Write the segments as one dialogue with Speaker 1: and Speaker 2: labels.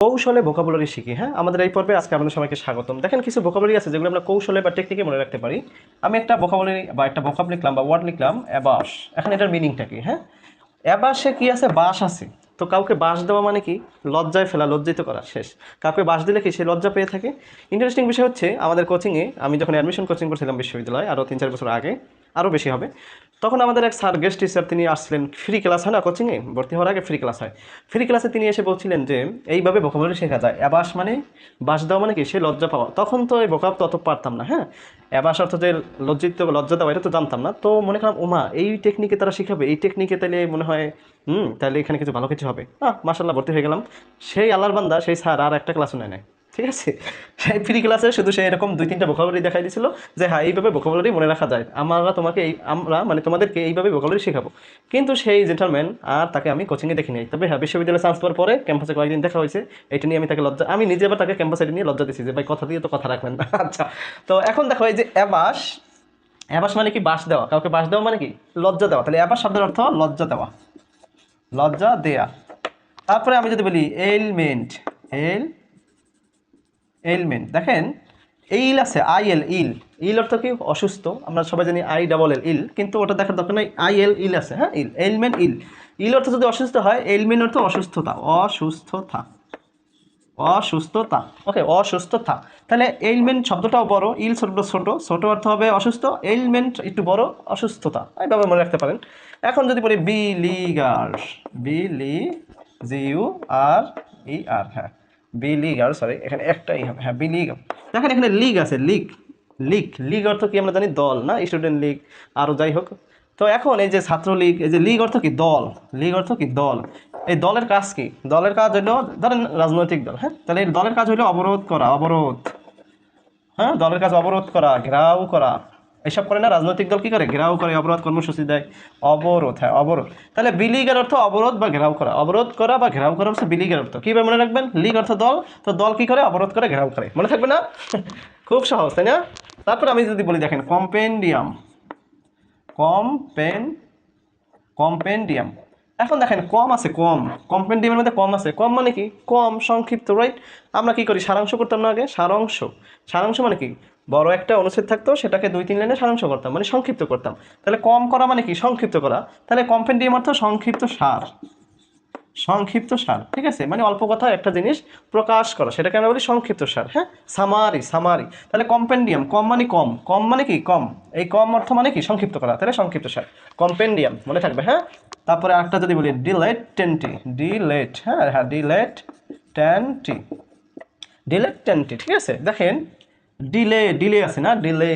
Speaker 1: কৌশলে ভোকাবুলারি শিখি হ্যাঁ? আমাদের এই পর্বে আজকে আপনাদের সবাইকে স্বাগতম। দেখেন, কিছু ভোকাবুলারি আছে যেগুলো আমরা কৌশলে বা টেকনিকে মনে রাখতে পারি। আমি একটা ভোকাবুলারি বা একটা ভোকাব লিখলাম বা ওয়ার্ড লিখলাম অ্যাবাস এখন এটার মিনিংটা কি হ্যাঁ? অ্যাবাসে কি আছে? বাস আছে। তো কাউকে বাস দেওয়া মানে কি? লজ্জায় ফেলা, লজ্জিত করা, শেষ। কাউকে বাস দিলে কি সে লজ্জা পেয়ে থাকে? ইন্টারেস্টিং বিষয় হচ্ছে, আমাদের কোচিংয়ে আমি যখন অ্যাডমিশন কোচিং করছিলাম বিশ্ববিদ্যালয়ে আরও তিন চার বছর আগে আরও বেশি হবে তখন আমাদের এক স্যার গেস্ট টিচার তিনি আসছিলেন ফ্রি ক্লাস হয় না কোচিংয়ে ভর্তি হওয়ার আগে ফ্রি ক্লাস হয়। ফ্রি ক্লাসে তিনি এসে বলছিলেন যে, এইভাবে ভোকাবুলারি শেখা যায়। অ্যাবাস মানে বাস দেওয়া মানে কি? সে লজ্জা পাওয়া। তখন তো এই ভোকাব তত পারতাম না হ্যাঁ? অ্যাবাস অর্থ যে লজ্জিত লজ্জা দেওয়া এটা তো জানতাম না। তো মনে করলাম ওমা এই টেকনিকে তারা শিখাবে। এই টেকনিকে তাহলে মনে হয়, হুম তাহলে এখানে কিছু ভালো কিছু হবে। আহ মাসাল্লাহ ভর্তি হয়ে গেলাম। সেই আল্লাহর বান্দা, সেই স্যার আর একটা ক্লাসও নেয় নাই। ঠিক আছে? সেই ফ্রি ক্লাসে শুধু সে এরকম দুই তিনটা ভোকাবুলারি দেখাই দিছিল যে হ্যাঁ এইভাবে ভোকাবুলারি মনে রাখা যায়। আমরা তোমাকে এই, আমরা মানে তোমাদেরকে এইভাবে ভোকাবুলারি শেখাবো। কিন্তু সেই জেন্টালম্যান আর তাকে আমি কোচিংয়ে দেখি নাই। তবে হ্যাঁ বিশ্ববিদ্যালয়ে চান্স পাওয়ার পরে ক্যাম্পাসে কয়েকদিন দেখা হয়েছে। এটা নিয়ে আমি তাকে লজ্জা, আমি নিজে আবার তাকে ক্যাম্পাসে নিয়ে লজ্জা দিচ্ছি যে, ভাই, কথা দিয়ে তো কথা রাখবেন না। আচ্ছা তো এখন দেখো এই যে, অ্যাবাস অ্যাবাস মানে কি বাস দেওয়া? কাউকে বাস দেওয়া মানে কি? লজ্জা দেওয়া। তাহলে অ্যাবাস শব্দের অর্থ লজ্জা দেওয়া। লজ্জা দেয়া। তারপরে আমি যদি বলি, এলমেন্ট। এল এলমেন্ট দেখেন এইল আছে আই এল ইল ইল অর্থ কি? অসুস্থ। আমরা সবাই জানি আই ডাবল এল ইল কিন্তু ওটা দেখার দরকার নাই আই এল ইল আছে হ্যাঁ? ইল এলমেন্ট ইল ইল অর্থ যদি অসুস্থ হয় এলমেন্ট অর্থ অসুস্থতা। অসুস্থতা। অসুস্থতা। ওকে অসুস্থতা। তাহলে এলমেন্ট শব্দটাও বড় ইল শব্দ ছোট। ছোট অর্থ হবে অসুস্থ এলমেন্ট একটু বড়, অসুস্থতা। এইভাবে মনে রাখতে পারেন। এখন যদি বলি বি লিগার বি লি জি ইউ আর ই আর হ্যাঁ। বি লিগার সরি এখানে একটাই হবে হ্যাঁ বি লিগ দেখেন এখানে লিগ আছে লিগ লিগ লিগ অর্থ কি আমরা জানি? দল, না? স্টুডেন্ট লিগ আরও যাই হোক। তো এখন এই যে ছাত্রলীগ এই যে লীগ অর্থ কি? দল লীগ অর্থ কি? দল। এই দলের কাজ কি? দলের কাজ হলো, ধরেন রাজনৈতিক দল হ্যাঁ? তাহলে এই দলের কাজ হলো অবরোধ করা, অবরোধ। হ্যাঁ? দলের কাজ অবরোধ করা, ঘেরাও করা। এসব করে না, রাজনৈতিক দল কী করে? ঘেরাও করে, অবরোধ কর্মসূচি দেয়। অবরোধ হ্যাঁ অবরোধ। তাহলে বিলিগের অর্থ অবরোধ বা ঘেরাও করা? অবরোধ করা বা ঘেরাও করা হচ্ছে বিলিগের অর্থ। কীভাবে মনে রাখবেন? লিগ অর্থ দল, তো দল কী করে? অবরোধ করে, ঘেরাও করে। মনে থাকবে না? খুব সহজ, তাই না? তারপর আমি যদি বলি, দেখেন, কম্পেন্ডিয়াম। Campaign, compendium. এখন দেখেন, কম আছে, কম। কম্পেন্ডিয়ামের মধ্যে কম আছে। কম মানে কি? কম সংক্ষিপ্ত রাইট আমরা কি করি? সারাংশ করতাম না আগে? সারাংশ। সারাংশ মানে কি? বড় একটা অনুচ্ছেদ থাকতো, সেটাকে দুই তিন লাইনে সারাংশ করতাম মানে সংক্ষিপ্ত করতাম। তাহলে কম করা মানে কি? সংক্ষিপ্ত করা। তাহলে কম্পেন্ডিয়াম অর্থ সংক্ষিপ্ত সার। সংক্ষিপ্ত সার, ঠিক আছে? মানে অল্প কথা একটা জিনিস প্রকাশ করা, সেটাকে আমরা বলি সংক্ষিপ্ত সার হ্যাঁ? Summary summary. তাহলে কম্পেন্ডিয়াম কম মানে কম। কম মানে কি? কম। এই কম অর্থ মানে কি? সংক্ষিপ্ত করা, তাহলে সংক্ষিপ্ত সার। কম্পেন্ডিয়াম মনে থাকবে হ্যাঁ? তারপরে একটা যদি বলি, ডিলেট টেন্টি ডিলেট হ্যাঁ? হ্যাঁ ডিলেট টেন্টি ডিলেট টেন্টি ঠিক আছে? দেখেন ডিলে ডিলে আছে না? ডিলে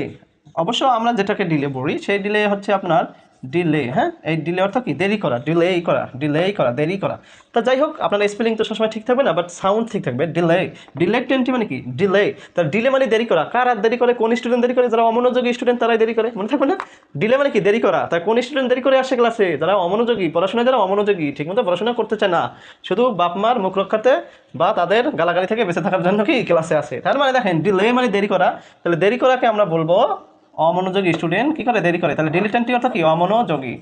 Speaker 1: অবশ্য আমরা যেটাকে ডিলে বলি সেই ডিলে হচ্ছে আপনার ডিলে হ্যাঁ? এই ডিলে অর্থ কি? দেরি করা ডিলে করা ডিলে করা, দেরি করা। তো যাই হোক, আপনার স্পেলিং তো সবসময় ঠিক থাকবে না বাট সাউন্ড ঠিক থাকবে ডিলে ডিলে টেন্টি মানে কি? ডিলে তার ডিলে মানে দেরি করা। কার আর দেরি করে, কোন স্টুডেন্ট দেরি করে? যারা অমনোযোগী স্টুডেন্ট তারাই দেরি করে। মনে থাকবে না? ডিলে মানে কি? দেরি করা। তার কোন স্টুডেন্ট দেরি করে আসে ক্লাসে যারা অমনোযোগী, পড়াশোনায় যারা অমনোযোগী, ঠিকমতো পড়াশোনা করতে চায় না। শুধু বাপ মার মুখ রক্ষাতে বা তাদের গালাগালি থেকে বেঁচে থাকার জন্য কি ক্লাসে আসে? তার মানে দেখেন ডিলে মানে দেরি করা। তাহলে দেরি করাকে আমরা বলব অমনোযোগী স্টুডেন্ট কী করে? দেরি করে। তাহলে ডিলিটেন্টি অর্থ কি? অমনোযোগী।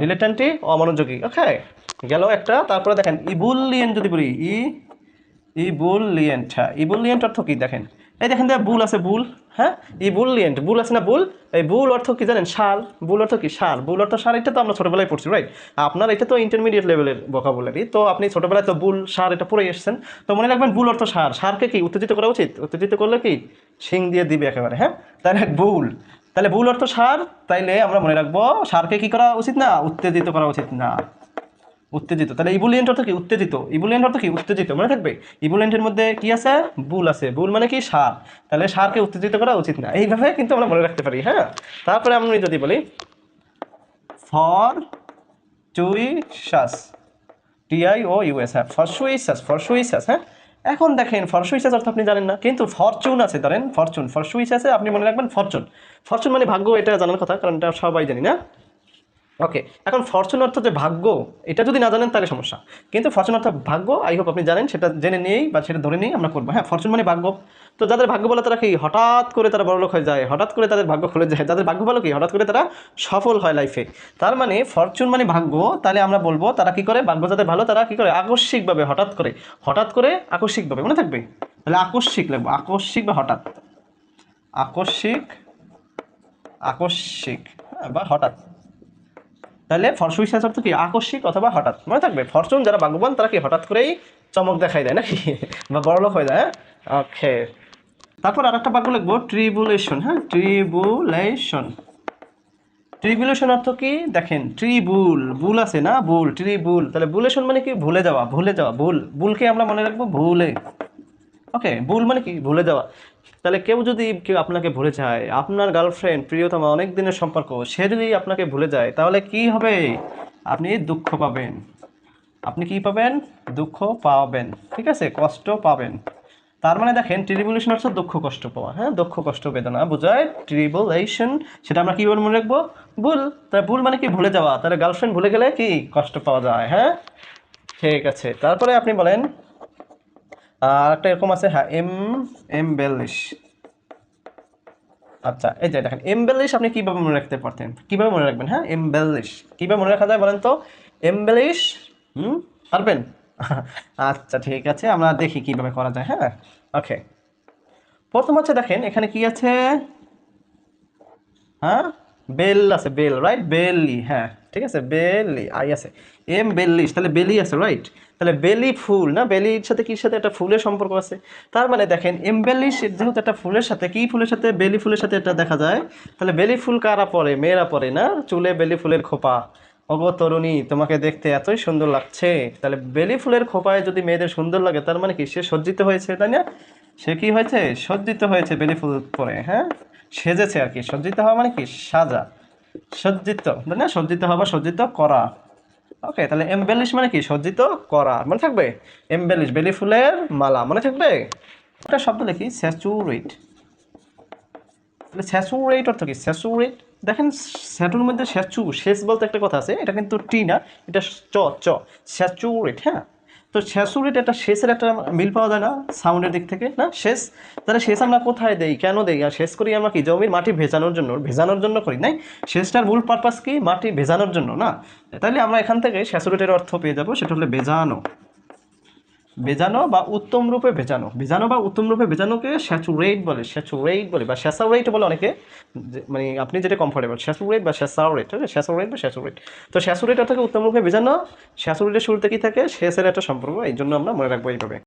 Speaker 1: ডিলিটেন্টি অমনোযোগী। ওকে গেল একটা। তারপরে দেখেন ইবুলিয়েন যদি বলি, ই ইবুলিয়েন্ট। হ্যাঁ ইবুলিয়েন্ট অর্থ কী? দেখেন এই দেখেন দেখ বুল আছে, বুল হ্যাঁ? ইবুলিয়েন্ট বুল আছে না বুল? এই বুল অর্থ কি জানেন? সার বুল অর্থ কি? সার বুল অর্থ সার এটা তো আমরা ছোটোবেলায় পড়ছি রাইট আপনার এটা তো ইন্টারমিডিয়েট লেভেলের বকাবুলারি তো আপনি ছোটোবেলায় তো বুল সার এটা পড়ে এসেছেন। তো মনে রাখবেন বুল অর্থ সার। সারকে কি? উত্তেজিত করা উচিত? উত্তেজিত করলে কি? শিং দিয়ে দিবে একেবারে হ্যাঁ? তাহলে বুল। তাহলে বুল অর্থ সার, তাইলে আমরা মনে রাখব, সারকে কি করা উচিত না? উত্তেজিত করা উচিত না। উত্তেজিত। তাহলে ইবুলিয়েন্ট অর্থ কি? উত্তেজিত। ইবুলিয়েন্ট অর্থ কি? উত্তেজিত। মনে থাকবে? ইবুলিয়েন্টের মধ্যে কি আছে? বুল আছে। বুল মানে কি? সার। তাহলে সারকে উত্তেজিত করা উচিত না। এইভাবে কিন্তু আমরা মনে রাখতে পারি হ্যাঁ? তারপরে আমি যদি বলি ফর চুইসাস টিআই ও ইউএস হ্যাঁ। ফর সুইসাস ফর সুইসাস হ্যাঁ? এখন দেখেন ফর সুইসাস অর্থ আপনি জানেন না, কিন্তু ফরচুন আছে। ধরেন ফরচুন ফর সুইসাসে আপনি মনে রাখবেন ফরচুন ফরচুন মানে ভাগ্য, এটা জানার কথা, কারণ এটা সবাই জানি, না? ওকে এখন ফরচুন অর্থ যে ভাগ্য, এটা যদি না জানেন তাহলে সমস্যা। কিন্তু ফরচুন অর্থ ভাগ্য আই হোপ আপনি জানেন, সেটা জেনে নিয়েই বা সেটা ধরে নিয়েই আমরা করব। হ্যাঁ ফরচুন মানে ভাগ্য। তো যাদের ভাগ্য বলে তারা কি, হঠাৎ করে তারা বড়লোক হয়ে যায়, হঠাৎ করে তাদের ভাগ্য খুলে যায়? যাদের ভাগ্য ভালো কি, হঠাৎ করে তারা সফল হয় লাইফে তার মানে ফরচুন মানে ভাগ্য, তাহলে আমরা বলব তারা কি করে, ভাগ্য যাদের ভালো, তারা কি করে, আকস্মিকভাবে, হঠাৎ করে হঠাৎ করে আকস্মিকভাবে, মনে থাকবে? তাহলে আকস্মিক লাগবে, আকস্মিক বা হঠাৎ? আকস্মিক আকস্মিক, বা হঠাৎ। তাহলে ফরসুই শেষ অর্থ কি? আকস্মিক অথবা হঠাৎ। মনে থাকবে? ফরচুন যারা ভাগ্যবান তারা কি হঠাৎ করেই চমক দেখাই দেয় নাকি? বা বড়লোক হয়ে যায় হ্যাঁ? ওকে তারপর আর একটা বাক্য লিখব ট্রিবুলেশন হ্যাঁ? ট্রিবুলেশন ট্রিবুলেশন অর্থ কি? দেখেন ট্রিবুল বুল আছে না? বুল ট্রিবুল তাহলে বুলেশন মানে কি? ভুলে যাওয়া ভুলে যাওয়া, ভুল। ভুলকে আমরা মনে রাখব ভুলে। ওকে ভুল মানে কি? ভুলে যাওয়া। তাহলে কেউ যদি কেউ আপনাকে ভুলে যায়, আপনার গার্লফ্রেন্ড প্রিয়তমা অনেক দিনের সম্পর্ক, সে যদি আপনাকে ভুলে যায়, তাহলে কি হবে? আপনি দুঃখ পাবেন। আপনি কি পাবেন? দুঃখ পাবেন। ঠিক আছে? কষ্ট পাবেন। তার মানে দেখেন ট্রিবুলেশন অর্থ দুঃখ, কষ্ট পাওয়া। হ্যাঁ? দুঃখ, কষ্ট, বেদনা বোঝায় ট্রিবুলেশন সেটা আমরা কীভাবে মনে রাখব? ভুল। তাহলে ভুল মানে কি? ভুলে যাওয়া। তাহলে গার্লফ্রেন্ড ভুলে গেলে কি? কষ্ট পাওয়া যায়। হ্যাঁ? ঠিক আছে। তারপরে আপনি বলেন আর একটা এরকম আছে হ্যাঁ এম, এমবেলিশ। আচ্ছা এই যে দেখেন, এমবেলিশ আপনি কীভাবে মনে রাখতে পারতেন? কীভাবে মনে রাখবেন হ্যাঁ? এমবেলিশ। কীভাবে মনে রাখা যায় বলেন তো? এমবেলিশ, হুম, পারবেন? আচ্ছা ঠিক আছে, আমরা দেখি কীভাবে করা যায় হ্যাঁ? ওকে। প্রথম হচ্ছে দেখেন, এখানে কি আছে? হ্যাঁ? বেল আছে, বেল, রাইট? বেলি হ্যাঁ। ঠিক আছে? বেলি, আই আছে। এম বেল্লিশ তাহলে বেলি আছে রাইট তাহলে বেলি ফুল না? বেলির সাথে কির সাথে একটা ফুলের সম্পর্ক আছে? তার মানে দেখেন এমবেলিশ যেহেতু একটা ফুলের সাথে, কি ফুলের সাথে? বেলি ফুলের সাথে এটা দেখা যায়। তাহলে বেলি ফুল কারা পরে? মেয়েরা পরে না? চুলে বেলি ফুলের খোপা। ওগো তরুণী, তোমাকে দেখতে এতই সুন্দর লাগছে। তাহলে বেলি ফুলের খোপায় যদি মেয়েদের সুন্দর লাগে, তার মানে কি? সে সজ্জিত হয়েছে, তাই না? সে কি হয়েছে? সজ্জিত হয়েছে বেলি ফুল পরে হ্যাঁ? সেজেছে আর কি। সজ্জিত হওয়া মানে কি? সাজা। সজ্জিত তাই না, সজ্জিত হওয়া সজ্জিত করা। ওকে তাহলে এমবেলিশ মানে কি? সজ্জিত করা। মনে থাকবে? এমবেলিশ বেলি ফুলের মালা, মনে থাকবে? একটা শব্দ লিখি স্যাচুরেট তাহলে স্যাচুরেট অর্থ কি? স্যাচুরেট দেখেন স্যাটুর মধ্যে স্যাচু শেষ বলতে একটা কথা আছে, এটা কিন্তু টি না, এটা চ চ। স্যাচুরেট হ্যাঁ? তো স্যাচুরেট একটা শেষের একটা মিল পাওয়া যায় না সাউন্ডের দিক থেকে, না? শেষ। তাহলে শেষ আমরা কোথায় দেই? কেন দেই? আর শেষ করি আমরা কি? জমির মাটি ভেজানোর জন্য ভেজানোর জন্য করি, নাই? শেষটার মূল পারপাস কি? মাটি ভেজানোর জন্য, না? তাহলে আমরা এখান থেকে স্যাচুরেটের অর্থ পেয়ে যাব, সেটা হলো বেজানো ভেজানো বা উত্তম রূপে ভেজানো। ভেজানো বা উত্তম রূপে ভেজানোকে স্যাচুরেট বলে স্যাচুরেট বলে বা স্যাসাউরেট বলে অনেকে। মানে আপনি যেটা কমফোর্টেবল স্যাচুরেট বা স্যাসাউরেট আছে স্যাচুরেট বা স্যাচুরেট তো স্যাচুরেট অর্থাৎ উত্তম রূপে ভেজানো স্যাচুরেটের শুরুতে কী থাকে? শেষের একটা সম্পর্ক, এই জন্য আমরা মনে রাখব এইভাবে।